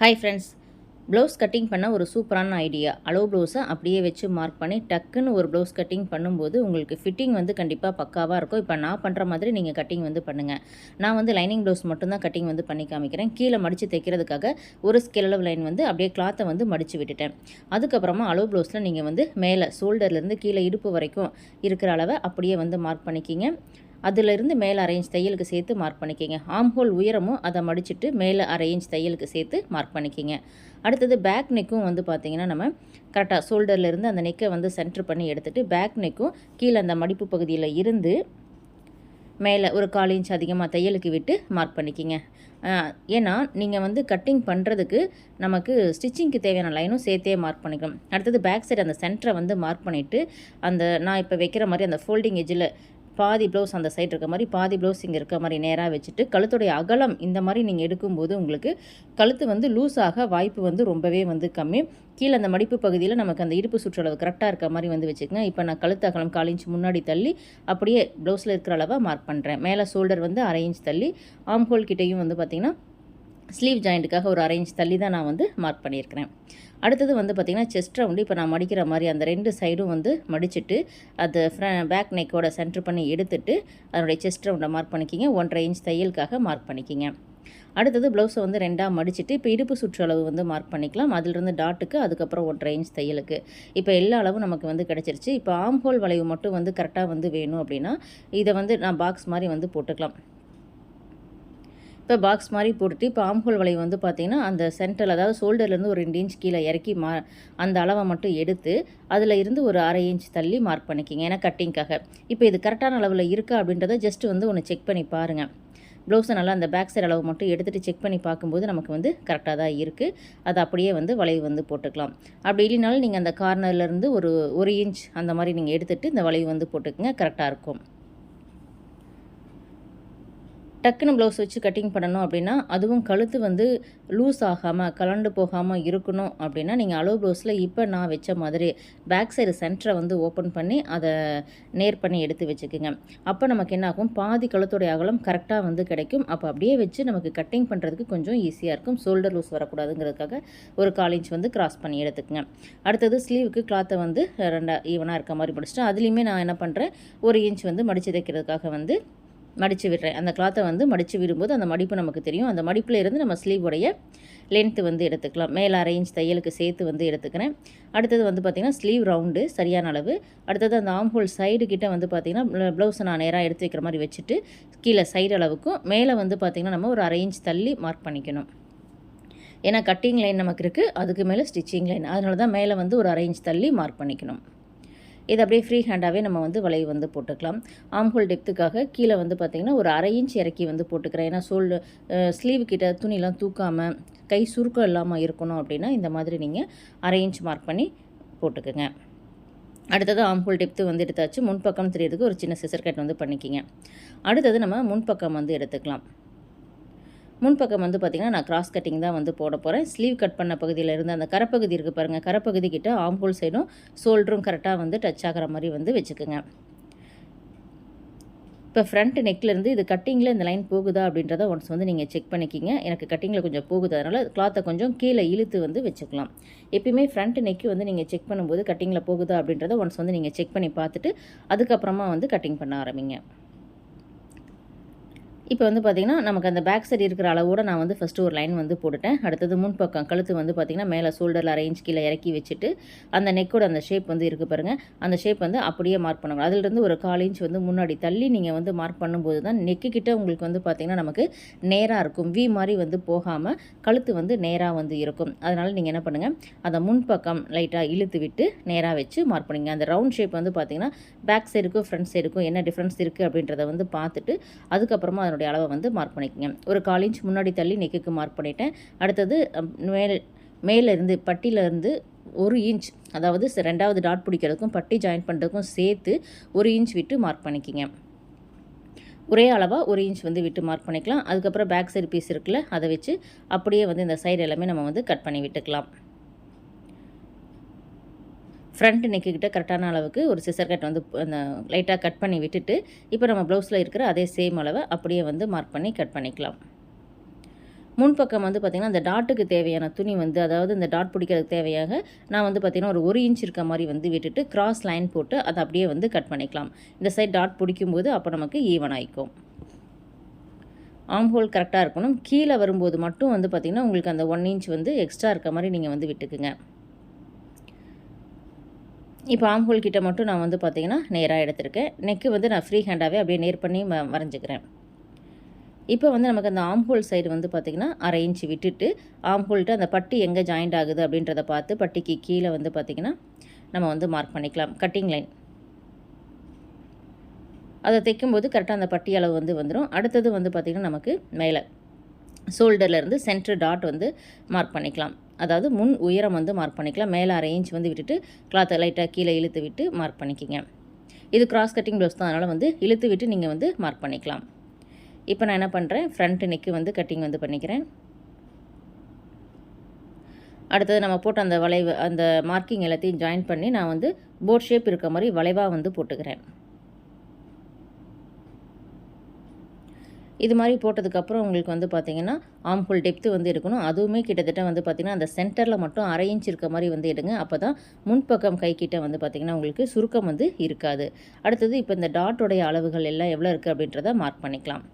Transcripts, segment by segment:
Hi friends blouse cutting பண்ண ஒரு சூப்பரான ஐடியா அளவு ப்ளவுஸை அப்படியே வச்சு மார்க் பண்ணி டக்குன்னு ஒரு ப்ளவுஸ் கட்டிங் பண்ணும்போது உங்களுக்கு ஃபிட்டிங் வந்து கண்டிப்பாக பக்காவாக இருக்கும். இப்போ நான் பண்ணுற மாதிரி நீங்கள் கட்டிங் வந்து பண்ணுங்கள் நான் வந்து லைனிங் ப்ளவுஸ் மட்டும்தான் கட்டிங் வந்து பண்ணி காமிக்கிறேன். கீழே மடித்து தைக்கிறதுக்காக ஒரு ஸ்கேல் அளவு லைன் வந்து அப்படியே கிளாத்தை வந்து மடித்து விட்டுட்டேன். அதுக்கப்புறமா அளவு ப்ளவுஸில் நீங்கள் வந்து மேலே ஷோல்டர்லேருந்து கீழே இடுப்பு வரைக்கும் இருக்கிற அளவை அப்படியே வந்து மார்க் பண்ணிக்கிங்க. அதிலிருந்து மேலே அரேஞ்ச் தையலுக்கு சேர்த்து மார்க் பண்ணிக்கிங்க. ஆம் ஹோல் உயரமும் அதை மடிச்சுட்டு மேலே அரேஞ்ச் தையலுக்கு சேர்த்து மார்க் பண்ணிக்கிங்க. அடுத்தது பேக் நெக்கும் வந்து பார்த்திங்கன்னா நம்ம கரெக்டாக ஷோல்டர்லேருந்து அந்த நெக்கை வந்து சென்டர் பண்ணி எடுத்துகிட்டு பேக் நெக்கும் கீழே அந்த மடிப்பு பகுதியில் இருந்து மேலே ஒரு கால் இன்ச் அதிகமாக தையலுக்கு விட்டு மார்க் பண்ணிக்கிங்க. ஏன்னா நீங்கள் வந்து கட்டிங் பண்ணுறதுக்கு நமக்கு ஸ்டிச்சிங்க்கு தேவையான லைனும் சேர்த்தே மார்க் பண்ணிக்கணும். அடுத்தது பேக் சைடு அந்த சென்டரை வந்து மார்க் பண்ணிவிட்டு அந்த நான் இப்போ வைக்கிற மாதிரி அந்த ஃபோல்டிங் எஜ்ஜில் பாதி ப்ளவுஸ் அந்த சைடு இருக்க மாதிரி பாதி ப்ளவுஸ் இங்கே இருக்க மாதிரி நேராக வச்சுட்டு கழுத்துடைய அகலம் இந்த மாதிரி நீங்கள் எடுக்கும்போது உங்களுக்கு கழுத்து வந்து லூஸாக வாய்ப்பு வந்து ரொம்பவே வந்து கம்மி. கீழே அந்த மடிப்பு பகுதியில் நமக்கு அந்த இடுப்பு சுற்றளவு கரெக்டாக இருக்க மாதிரி வந்து வச்சுக்கோங்க. இப்போ நான் கழுத்து அகலம் கால் இன்ச் முன்னாடி தள்ளி அப்படியே ப்ளவுஸில் இருக்கிற அளவை மார்க் பண்ணுறேன் மேலே ஷோல்டர் வந்து அரை இன்ச் தள்ளி ஆம் ஹோல் கிட்டேயும் வந்து பார்த்திங்கன்னா ஸ்லீவ் ஜாயிண்ட்டுக்காக ஒரு அரேஞ்ச் தள்ளி தான் நான் வந்து மார்க் பண்ணியிருக்கிறேன். அடுத்தது வந்து பார்த்திங்கன்னா செஸ்ட் ரவுண்டு இப்போ நான் மடிக்கிற மாதிரி அந்த ரெண்டு சைடும் வந்து மடிச்சுட்டு அது ஃப்ர பேக் நெக்கோட சென்டர் பண்ணி எடுத்துட்டு அதனுடைய செஸ்ட் ரவுண்டை மார்க் பண்ணிக்கிங்க. ஒன்றரை இன்ச் தையலுக்காக மார்க் பண்ணிக்கிங்க. அடுத்தது ப்ளவுஸை வந்து ரெண்டாக மடிச்சுட்டு இப்போ இடுப்பு சுற்றளவு வந்து மார்க் பண்ணிக்கலாம். அதிலிருந்து டாட்டுக்கு அதுக்கப்புறம் ஒன்றரை இன்ச் தையலுக்கு. இப்போ எல்லா அளவும் நமக்கு வந்து கிடச்சிருச்சு. இப்போ ஆம்ஹோல் வளைவு மட்டும் வந்து கரெக்டாக வந்து வேணும் அப்படின்னா இதை வந்து நான் பாக்ஸ் மாதிரி வந்து போட்டுக்கலாம். இப்போ பாக்ஸ் மாதிரி போட்டுட்டு இப்போ ஆம்ஹோல் வளைவு வந்து பார்த்திங்கன்னா அந்த சென்டரில் அதாவது ஷோல்டர்லேருந்து ஒரு ரெண்டு இன்ச் கீழே இறக்கி மா அந்த அளவை மட்டும் எடுத்து அதில் இருந்து ஒரு அரை இன்ச் தள்ளி மார்க் பண்ணிக்கிங்க. ஏன்னா கட்டிங்க்காக இப்போ இது கரெக்டான அளவில் இருக்கா அப்படின்றத ஜஸ்ட் வந்து ஒன்று செக் பண்ணி பாருங்கள் ப்ளவுஸை நல்லா அந்த பேக் சைடு அளவு மட்டும் எடுத்துகிட்டு செக் பண்ணி பார்க்கும்போது நமக்கு வந்து கரெக்டாக தான் இருக்குது அதை அப்படியே வந்து வளைவு வந்து போட்டுக்கலாம். அப்படி இல்லைனாலும் நீங்கள் அந்த கார்னர்லேருந்து ஒரு ஒரு இன்ச் அந்த மாதிரி நீங்கள் எடுத்துகிட்டு இந்த வளைவு வந்து போட்டுக்கோங்க. கரெக்டாக இருக்கும். டக்குன்னு ப்ளவுஸ் வச்சு கட்டிங் பண்ணணும் அப்படின்னா அதுவும் கழுத்து வந்து லூஸ் ஆகாமல் கலண்டு போகாமல் இருக்கணும் அப்படின்னா நீங்கள் அளவு ப்ளவுஸில் இப்போ நான் வச்ச மாதிரி பேக் சைடு சென்டரை வந்து ஓப்பன் பண்ணி அதை நேர் பண்ணி எடுத்து வச்சுக்கோங்க. அப்போ நமக்கு என்ன ஆகும் பாதி கழுத்துடைய அகலம் கரெக்டாக வந்து கிடைக்கும். அப்போ அப்படியே வச்சு நமக்கு கட்டிங் பண்ணுறதுக்கு கொஞ்சம் ஈஸியாக இருக்கும். ஷோல்டர் லூஸ் வரக்கூடாதுங்கிறதுக்காக ஒரு கால் இன்ச் வந்து கிராஸ் பண்ணி எடுத்துக்கங்க. அடுத்தது ஸ்லீவுக்கு கிளாத்தை வந்து ரெண்டா ஈவனாக இருக்க மாதிரி படிச்சுட்டு அதுலேயுமே நான் என்ன பண்ணுறேன் ஒரு இன்ச் வந்து மடித்து தைக்கிறதுக்காக வந்து மடித்து விடுறேன். அந்த கிளாத்தை வந்து மடித்து விடும்போது அந்த மடிப்பு நமக்கு தெரியும். அந்த மடிப்பில் இருந்து நம்ம ஸ்லீவுடைய லென்த்து வந்து எடுத்துக்கலாம். மேலே அரேஞ்ச் தையலுக்கு சேர்த்து வந்து எடுத்துக்கிறேன். அடுத்தது வந்து பார்த்திங்கன்னா ஸ்லீவ் ரவுண்டு சரியான அளவு. அடுத்தது அந்த ஆம்ஹோல் சைடு கிட்டே வந்து பார்த்திங்கன்னா ப்ளவுஸை நான் நேராக எடுத்து வைக்கிற மாதிரி வச்சுட்டு கீழே சைடு அளவுக்கும் மேலே வந்து பார்த்திங்கன்னா நம்ம ஒரு அரேஞ்ச் தள்ளி மார்க் பண்ணிக்கணும். ஏன்னா கட்டிங் லைன் நமக்கு இருக்குது அதுக்கு மேலே ஸ்டிச்சிங் லைன் அதனால தான் மேலே வந்து ஒரு அரேஞ்ச் தள்ளி மார்க் பண்ணிக்கணும். இது அப்படியே ஃப்ரீ ஹேண்டாகவே நம்ம வந்து வளைவு வந்து போட்டுக்கலாம். ஆம்ஹோல் டெப்த்துக்காக கீழே வந்து பார்த்திங்கன்னா ஒரு அரை இன்ச் இறக்கி வந்து போட்டுக்கிறேன். ஏன்னா சோல் ஸ்லீவ் கிட்ட துணிலாம் தூக்காமல் கை சுருக்கம் இல்லாமல் இருக்கணும் அப்படின்னா இந்த மாதிரி நீங்கள் அரை இன்ச் மார்க் பண்ணி போட்டுக்கோங்க. அடுத்தது ஆம்பூல் டெப்த்து வந்து எடுத்தாச்சு. முன்பக்கம் தெரியறதுக்கு ஒரு சின்ன சிசர் கட் வந்து பண்ணிக்கிங்க. அடுத்தது நம்ம முன்பக்கம் வந்து எடுத்துக்கலாம். முன்பக்கம் வந்து பார்த்திங்கன்னா நான் கிராஸ் கட்டிங் தான் வந்து போட போகிறேன் ஸ்லீவ் கட் பண்ண பகுதியில் இருந்து அந்த கரப்பகுதி இருக்குது பாருங்கள் கரப்பகுதி கிட்ட ஆம்பூல் சைடும் ஷோல்டரும் கரெக்டாக வந்து டச் ஆகிற மாதிரி வந்து வச்சுக்கோங்க. இப்போ ஃப்ரண்ட் நெக்லேருந்து இது கட்டிங்கில் இந்த லைன் போகுதா அப்படின்றத ஒன்ஸ் வந்து நீங்கள் செக் பண்ணிக்கிங்க. எனக்கு கட்டிங்கில் கொஞ்சம் போகுது. அதனால் கிளாத்தை கொஞ்சம் கீழே இழுத்து வந்து வச்சுக்கலாம். எப்பயுமே ஃப்ரண்ட் நெக்கு வந்து நீங்கள் செக் பண்ணும்போது கட்டிங்கில் போகுதா அப்படின்றத ஒன்ஸ் வந்து நீங்கள் செக் பண்ணி பார்த்துட்டு அதுக்கப்புறமா வந்து கட்டிங் பண்ண ஆரம்பிங்க. இப்போ வந்து பார்த்திங்கன்னா நமக்கு அந்த பேக் சைடு இருக்கிற அளவோட நான் வந்து ஃபஸ்ட்டு ஒரு லைன் வந்து போட்டுட்டேன். அடுத்தது முன்பக்கம் கழுத்து வந்து பார்த்திங்கன்னா மேலே ஷோல்டரில் அரேஞ்ச் கீழே இறக்கி வச்சுட்டு அந்த நெக்கோட அந்த ஷேப் வந்து இருக்குது பாருங்கள் அந்த ஷேப் வந்து அப்படியே மார்க் பண்ணணும். அதிலிருந்து ஒரு கால் இன்ச் வந்து முன்னாடி தள்ளி நீங்கள் வந்து மார்க் பண்ணும்போது தான் நெக்கு கிட்ட உங்களுக்கு வந்து பார்த்திங்கன்னா நமக்கு நேராக இருக்கும். வி மாதிரி வந்து போகாமல் கழுத்து வந்து நேராக வந்து இருக்கும். அதனால் நீங்கள் என்ன பண்ணுங்கள் அந்த முன்பக்கம் லைட்டாக இழுத்து விட்டு நேராக வச்சு மார்க் பண்ணுங்க. அந்த ரவுண்ட் ஷேப் வந்து பார்த்திங்கன்னா பேக் சைடுக்கும் ஃப்ரண்ட் சைடுக்கும் என்ன டிஃப்ரென்ஸ் இருக்குது அப்படின்றத வந்து பார்த்துட்டு அதுக்கப்புறமா அதனோட அதனுடைய அளவை வந்து மார்க் பண்ணிக்கோங்க. ஒரு கால் இன்ச் முன்னாடி தள்ளி நெக்குக்கு மார்க் பண்ணிட்டேன். அடுத்தது மேல் மேலேருந்து பட்டியிலேருந்து ஒரு இன்ச் அதாவது ரெண்டாவது டாட் பிடிக்கிறதுக்கும் பட்டி ஜாயின் பண்ணுறதுக்கும் சேர்த்து ஒரு இன்ச் விட்டு மார்க் பண்ணிக்கிங்க. ஒரே அளவாக ஒரு இன்ச் வந்து விட்டு மார்க் பண்ணிக்கலாம். அதுக்கப்புறம் பேக் சைடு பீஸ் இருக்குல்ல அதை வச்சு அப்படியே வந்து இந்த சைடு எல்லாமே நம்ம வந்து கட் பண்ணி விட்டுக்கலாம். ஃப்ரண்ட் நெக்கிட்ட கரெக்டான அளவுக்கு ஒரு சிசர் கட் வந்து அந்த லைட்டாக கட் பண்ணி விட்டுட்டு இப்போ நம்ம ப்ளவுஸில் இருக்கிற அதே சேம் அளவை அப்படியே வந்து மார்க் பண்ணி கட் பண்ணிக்கலாம். முன்பக்கம் வந்து பார்த்திங்கன்னா அந்த டாட்டுக்கு தேவையான துணி வந்து அதாவது இந்த டாட் பிடிக்கிறதுக்கு தேவையாக நான் வந்து பார்த்திங்கன்னா ஒரு ஒரு இன்ச் இருக்க மாதிரி வந்து விட்டுட்டு கிராஸ் லைன் போட்டு அதை அப்படியே வந்து கட் பண்ணிக்கலாம். இந்த சைட் டாட் பிடிக்கும்போது அப்போ நமக்கு ஈவன் ஆகிக்கும் ஆம் ஹோல் கரெக்டாக இருக்கணும். கீழே வரும்போது மட்டும் வந்து பார்த்திங்கன்னா உங்களுக்கு அந்த ஒன் இன்ச் வந்து எக்ஸ்ட்ரா இருக்க மாதிரி நீங்கள் வந்து விட்டுக்குங்க. இப்போ ஆம்ஹோல் கிட்ட மட்டும் நான் வந்து பார்த்திங்கன்னா நேராக எடுத்திருக்கேன். நெக்கு வந்து நான் ஃப்ரீ ஹேண்டாகவே அப்படியே நேர் பண்ணி வரைஞ்சிக்கிறேன் இப்போ வந்து நமக்கு அந்த ஆம்ஹோல் சைடு வந்து பார்த்திங்கன்னா அரை இன்ச்சு விட்டுட்டு ஆம்ஹோல்ட்டு அந்த பட்டி எங்கே ஜாயிண்ட் ஆகுது அப்படின்றத பார்த்து பட்டிக்கு கீழே வந்து பார்த்திங்கன்னா நம்ம வந்து மார்க் பண்ணிக்கலாம். கட்டிங் லைன் அதை தைக்கும்போது கரெக்டாக அந்த பட்டி அளவு வந்து வந்துடும் அடுத்தது வந்து பார்த்திங்கன்னா நமக்கு மேலே. ஷோல்டர்லேருந்து சென்டர் டாட் வந்து மார்க் பண்ணிக்கலாம். அதாவது முன் உயரம் வந்து மார்க் பண்ணிக்கலாம். மேலே அரை இன்ச் வந்து விட்டுட்டு கிளாத்தை லைட்டாக கீழே இழுத்து விட்டு மார்க் பண்ணிக்கிங்க. இது கிராஸ் கட்டிங் ப்ளவுஸ் தான். அதனால் வந்து இழுத்து விட்டு நீங்கள் வந்து மார்க் பண்ணிக்கலாம். இப்போ நான் என்ன பண்ணுறேன் ஃப்ரண்ட் நெக்கு வந்து கட்டிங் வந்து பண்ணிக்கிறேன். அடுத்தது நம்ம போட்ட அந்த வளைவு அந்த மார்க்கிங் எல்லாத்தையும் ஜாயின் பண்ணி நான் வந்து போட் ஷேப் இருக்க மாதிரி வளைவாக வந்து போட்டுக்கிறேன். இது மாதிரி போட்டதுக்கப்புறம் உங்களுக்கு வந்து பார்த்திங்கன்னா ஆம்ஹோல் டெப்த்து வந்து இருக்கணும் அதுவுமே கிட்டத்தட்ட வந்து பார்த்திங்கன்னா அந்த சென்டரில் மட்டும் அரை இன்ச் இருக்க மாதிரி வந்து எடுங்க. அப்போ தான் முன்பக்கம் கை கிட்ட வந்து பார்த்திங்கன்னா உங்களுக்கு சுருக்கம் வந்து இருக்காது. அடுத்தது இப்போ இந்த டாட்டோடைய அளவுகள் எல்லாம் எவ்வளோ இருக்குது அப்படின்றத மார்க் பண்ணிக்கலாம்.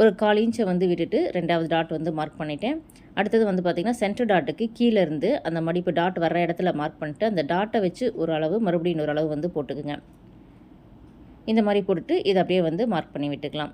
ஒரு கால் இன்ச்சை வந்து விட்டுட்டு ரெண்டாவது டாட் வந்து மார்க் பண்ணிட்டேன். அடுத்தது வந்து பார்த்திங்கன்னா சென்டர் டாட்டுக்கு கீழே இருந்து அந்த மடிப்பு டாட் வர்ற இடத்துல மார்க் பண்ணிட்டு அந்த டாட்டை வச்சு ஒரு அளவு மறுபடியும் இன்னொரு அளவு வந்து போட்டுக்குங்க. இந்த மாதிரி போட்டுட்டு இதை அப்படியே வந்து மார்க் பண்ணி விட்டுக்கலாம்.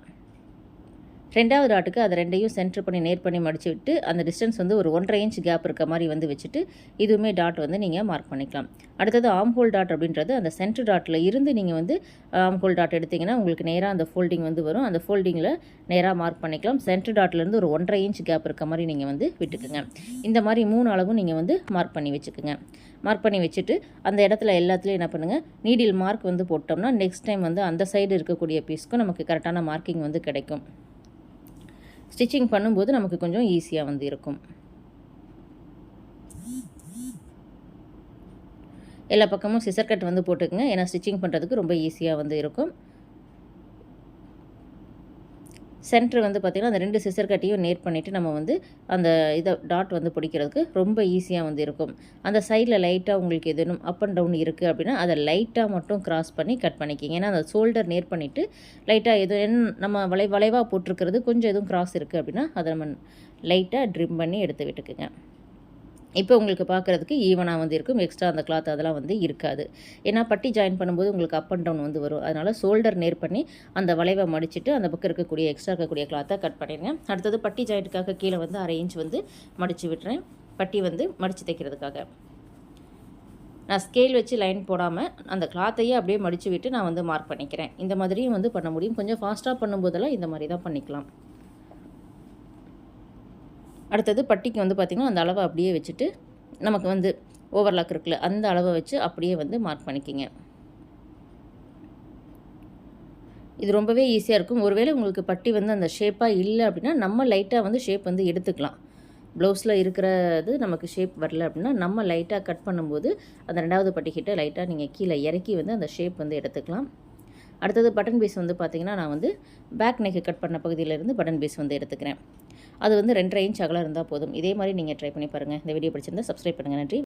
ரெண்டாவது டாட்டுக்கு அதை ரெண்டையும் சென்டர் பண்ணி நேர் பண்ணி மடிச்சு விட்டு அந்த டிஸ்டன்ஸ் வந்து ஒரு ஒன்றரை இன்ச் கேப் இருக்க மாதிரி வந்து வச்சுட்டு இதுவுமே டாட் வந்து நீங்கள் மார்க் பண்ணிக்கலாம். அடுத்தது ஆம் ஹோல் டாட் அப்படின்றது அந்த சென்டர் டாட்டில் இருந்து நீங்கள் வந்து ஆம் ஹோல் டாட் எடுத்திங்கன்னா உங்களுக்கு நேராக அந்த ஃபோல்டிங் வந்து வரும். அந்த ஃபோல்டிங்கில் நேராக மார்க் பண்ணிக்கலாம். சென்டர் டாட்லேருந்து ஒரு ஒன்றரை இன்ச் கேப் இருக்க மாதிரி நீங்கள் வந்து விட்டுக்குங்க. இந்த மாதிரி மூணு அளவும் நீங்கள் வந்து மார்க் பண்ணி வச்சுக்கோங்க. மார்க் பண்ணி வச்சுட்டு அந்த இடத்துல எல்லாத்துலேயும் என்ன பண்ணுங்கள் நீடில் மார்க் வந்து போட்டோம்னா நெக்ஸ்ட் டைம் வந்து அந்த சைடு இருக்கக்கூடிய பீஸ்க்கும் நமக்கு கரெக்டான மார்க்கிங் வந்து கிடைக்கும். ஸ்டிச்சிங் பண்ணும்போது நமக்கு கொஞ்சம் ஈஸியாக வந்து இருக்கும். எல்லா பக்கமும் சிசர் கட் வந்து போட்டுக்கங்க. ஏன்னா ஸ்டிச்சிங் பண்ணுறதுக்கு ரொம்ப ஈஸியாக வந்து இருக்கும். சென்டர் வந்து பார்த்திங்கன்னா அந்த ரெண்டு சிசர் கட்டியும் நேர் பண்ணிவிட்டு நம்ம வந்து அந்த இதை டாட் வந்து பிடிக்கிறதுக்கு ரொம்ப ஈஸியாக வந்து இருக்கும். அந்த சைடில் லைட்டாக உங்களுக்கு எதுனும் அப் அண்ட் டவுன் இருக்குது அப்படின்னா அதை லைட்டாக மட்டும் கிராஸ் பண்ணி கட் பண்ணிக்கிங்க. ஏன்னா அந்த ஷோல்டர் நேர் பண்ணிவிட்டு லைட்டாக எது நம்ம வளை வளைவாக போட்டிருக்கிறது கொஞ்சம் எதுவும் கிராஸ் இருக்குது அப்படின்னா அதை நம்ம லைட்டாக ட்ரிம் பண்ணி எடுத்து விட்டுக்குங்க. இப்போ உங்களுக்கு பார்க்குறதுக்கு ஈவனாக வந்து இருக்கும். எக்ஸ்ட்ரா அந்த கிளாத் அதெல்லாம் வந்து இருக்காது. ஏன்னா பட்டி ஜாயின் பண்ணும்போது உங்களுக்கு அப் அண்ட் டவுன் வந்து வரும். அதனால் ஷோல்டர் நேர் பண்ணி அந்த வளைவை மடிச்சுட்டு அந்த பக்கம் இருக்கக்கூடிய எக்ஸ்ட்ரா இருக்கக்கூடிய கிளாத்தை கட் பண்ணிடுங்க அடுத்தது பட்டி ஜாயிண்ட்டுக்காக கீழே வந்து அரை இன்ச் வந்து மடித்து விட்டுறேன். பட்டி வந்து மடித்து தைக்கிறதுக்காக. நான் ஸ்கேல் வச்சு லைன் போடாமல் அந்த கிளாத்தையே அப்படியே மடித்து விட்டு நான் வந்து மார்க் பண்ணிக்கிறேன். இந்த மாதிரியும் வந்து பண்ண முடியும். கொஞ்சம் ஃபாஸ்ட்டாக பண்ணும்போதெல்லாம் இந்த மாதிரி தான் பண்ணிக்கலாம். அடுத்தது பட்டிக்கு வந்து பார்த்திங்கன்னா அந்த அளவை அப்படியே வச்சுட்டு நமக்கு வந்து ஓவர்லாக் இருக்குல்ல அந்த அளவை வச்சு அப்படியே வந்து மார்க் பண்ணிக்கிங்க. இது ரொம்பவே ஈஸியாக இருக்கும். ஒருவேளை உங்களுக்கு பட்டி வந்து அந்த ஷேப்பாக இல்லை அப்படின்னா நம்ம லைட்டாக வந்து ஷேப் வந்து எடுத்துக்கலாம். ப்ளவுஸில் இருக்கிறது நமக்கு ஷேப் வரல அப்படின்னா நம்ம லைட்டாக கட் பண்ணும்போது அந்த ரெண்டாவது பட்டிக்கிட்ட லைட்டாக நீங்கள் கீழே இறக்கி வந்து அந்த ஷேப் வந்து எடுத்துக்கலாம். அடுத்தது பட்டன் பீஸ் வந்து பார்த்திங்கன்னா நான் வந்து பேக் நெக்கு கட் பண்ண பகுதியிலேருந்து பட்டன் பீஸ் வந்து எடுத்துக்கிறேன். அது வந்து ரெண்டரை இன்ச் அகலம் இருந்தால் போதும். இதே மாதிரி நீங்கள் ட்ரை பண்ணி பாருங்கள் இந்த வீடியோ பிடிச்சிருந்தா சப்ஸ்கிரைப் பண்ணுங்கள் நன்றி.